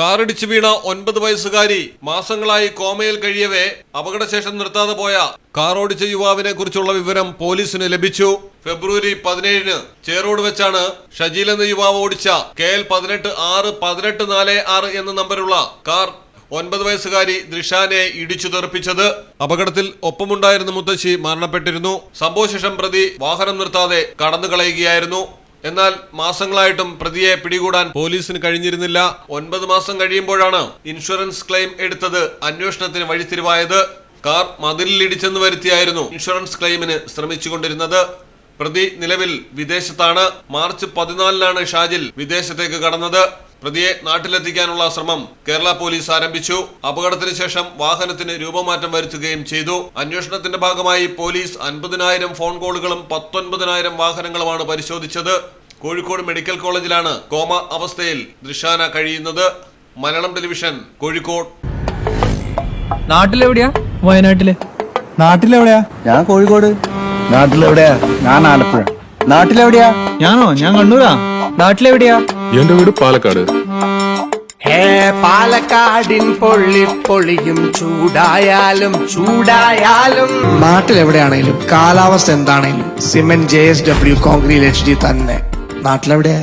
കാറിടിച്ചു വീണ ഒൻപത് വയസ്സുകാരി മാസങ്ങളായി കോമയിൽ കഴിയവേ അപകടശേഷം നിർത്താതെ പോയ കാർ ഓടിച്ച യുവാവിനെ കുറിച്ചുള്ള വിവരം പോലീസിന് ലഭിച്ചു. ഫെബ്രുവരി പതിനേഴിന് ചേറോട് വെച്ചാണ് ഷജീൽ എന്ന യുവാവ് ഓടിച്ച കെ എൽ പതിനെട്ട് ആറ് പതിനെട്ട് നാല് ആറ് എന്ന നമ്പറുള്ള കാർ ഒൻപത് വയസ്സുകാരി ദൃഷാനെ ഇടിച്ചു തെറിപ്പിച്ചത്. അപകടത്തിൽ ഒപ്പമുണ്ടായിരുന്ന മുത്തശ്ശി മരണപ്പെട്ടിരുന്നു. സംഭവശേഷം പ്രതി വാഹനം നിർത്താതെ കടന്നു കളയുകയായിരുന്നു എന്നാൽ മാസങ്ങളായിട്ടും പ്രതിയെ പിടികൂടാൻ പോലീസിന് കഴിഞ്ഞിരുന്നില്ല. ഒൻപത് മാസം കഴിയുമ്പോഴാണ് ഇൻഷുറൻസ് ക്ലെയിം എടുത്തത് അന്വേഷണത്തിന് വഴിത്തിരിവായത്. Car മതിലിലിടിച്ചെന്ന് വരുത്തിയായിരുന്നു insurance ക്ലെയിമിന് ശ്രമിച്ചുകൊണ്ടിരുന്നത്. പ്രതി നിലവിൽ വിദേശത്താണ്. മാർച്ച് പതിനാലിനാണ് ഷാജിൽ വിദേശത്തേക്ക് കടന്നത്. പ്രതിയെ നാട്ടിലെത്തിക്കാനുള്ള ശ്രമം കേരള പോലീസ് ആരംഭിച്ചു. അപകടത്തിന് ശേഷം വാഹനത്തിന് രൂപമാറ്റം വരുത്തുകയും ചെയ്തു. അന്വേഷണത്തിന്റെ ഭാഗമായി പോലീസ് അൻപതിനായിരം ഫോൺ കോളുകളും പത്തൊൻപതിനായിരം വാഹനങ്ങളുമാണ് പരിശോധിച്ചത്. കോഴിക്കോട് മെഡിക്കൽ കോളേജിലാണ് കോമ അവസ്ഥയിൽ ദൃശാന കഴിയുന്നത്. മലയാളം ടെലിവിഷൻ കോഴിക്കോട്. നാട്ടിലെവിടെയാ? വയനാട്ടിൽ. നാട്ടിലെവിടെയാ? ഞാൻ കോഴിക്കോട്. നാട്ടിലെവിടെയാ? ഞാൻ ആലപ്പുഴ. നാട്ടിലെവിടെയാ? ഞാനോ? ഞാൻ കണ്ണൂരാ. നാട്ടിലെവിടെയാ? എന്റെ വീട് പാലക്കാട്. ഹേ പാലക്കാടിൻ പൊള്ളി പൊളിയും ചൂടായാലും ചൂടായാലും. നാട്ടിലെവിടെയാണെങ്കിലും കാലാവസ്ഥ എന്താണെങ്കിലും cement J S W concrete H D തന്നെ. നാട്ടിലെവിടെ